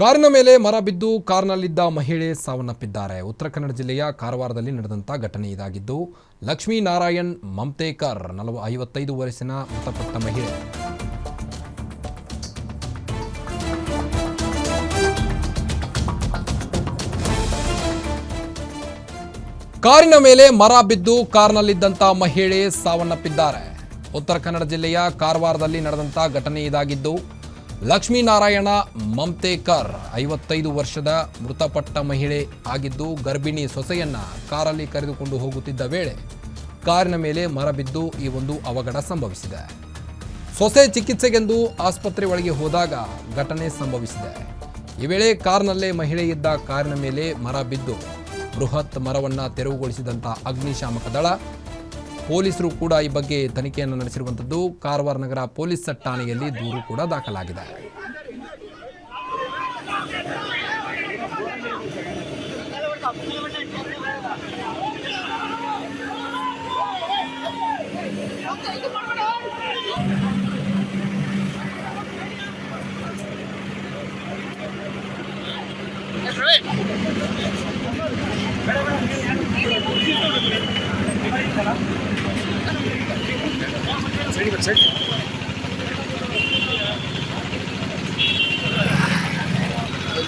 ಕಾರಿನ ಮೇಲೆ ಮರ ಬಿದ್ದು ಕಾರ್ನಲ್ಲಿದ್ದ ಮಹಿಳೆ ಸಾವನ್ನಪ್ಪಿದ್ದಾರೆ. ಉತ್ತರ ಕನ್ನಡ ಜಿಲ್ಲೆಯ ಕಾರವಾರದಲ್ಲಿ ನಡೆದಂಥ ಘಟನೆ ಇದಾಗಿದ್ದು, ಲಕ್ಷ್ಮೀ ನಾರಾಯಣ್ ಮಮತೇಕರ್ ನಲವ ಐವತ್ತೈದು ವಯಸ್ಸಿನ ಮೃತಪಟ್ಟ ಮಹಿಳೆ. ಕಾರಿನ ಮೇಲೆ ಮರ ಬಿದ್ದು ಕಾರ್ನಲ್ಲಿದ್ದಂಥ ಮಹಿಳೆ ಸಾವನ್ನಪ್ಪಿದ್ದಾರೆ. ಉತ್ತರ ಕನ್ನಡ ಜಿಲ್ಲೆಯ ಕಾರವಾರದಲ್ಲಿ ನಡೆದಂಥ ಘಟನೆ ಇದಾಗಿದ್ದು ಲಕ್ಷ್ಮೀನಾರಾಯಣ ಮಮತೇಕರ್, ಐವತ್ತೈದು ವರ್ಷದ ಮೃತಪಟ್ಟ ಮಹಿಳೆ ಆಗಿದ್ದು ಗರ್ಭಿಣಿ ಸೊಸೆಯನ್ನ ಕಾರಲ್ಲಿ ಕರೆದುಕೊಂಡು ಹೋಗುತ್ತಿದ್ದ ವೇಳೆ ಕಾರಿನ ಮೇಲೆ ಮರ ಬಿದ್ದು ಈ ಒಂದು ಅವಘಡ ಸಂಭವಿಸಿದೆ. ಸೊಸೆ ಚಿಕಿತ್ಸೆಗೆಂದು ಆಸ್ಪತ್ರೆ ಒಳಗೆ ಹೋದಾಗ ಘಟನೆ ಸಂಭವಿಸಿದೆ. ಈ ವೇಳೆ ಕಾರ್ನಲ್ಲೇ ಮಹಿಳೆ ಇದ್ದ ಕಾರಿನ ಮೇಲೆ ಮರ ಬಿದ್ದು ಬೃಹತ್ ಮರವನ್ನ ತೆರವುಗೊಳಿಸಿದಂಥ ಅಗ್ನಿಶಾಮಕ ದಳ ಪೊಲೀಸರು ಕೂಡ ಈ ಬಗ್ಗೆ ತನಿಖೆಯನ್ನು ನಡೆಸಿರುವಂಥದ್ದು. ಕಾರವಾರ ನಗರ ಪೊಲೀಸ್ ಠಾಣೆಯಲ್ಲಿ ದೂರು ಕೂಡ ದಾಖಲಾಗಿದೆ. that's it.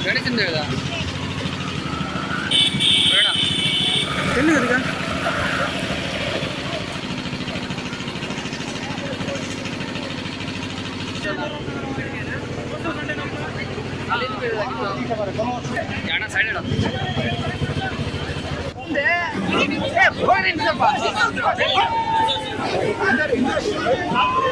கிடைச்சிருந்தது வேணாம் என்ன இருக்கா ஏன்னா சைடு போயிருந்தப்பா kadar.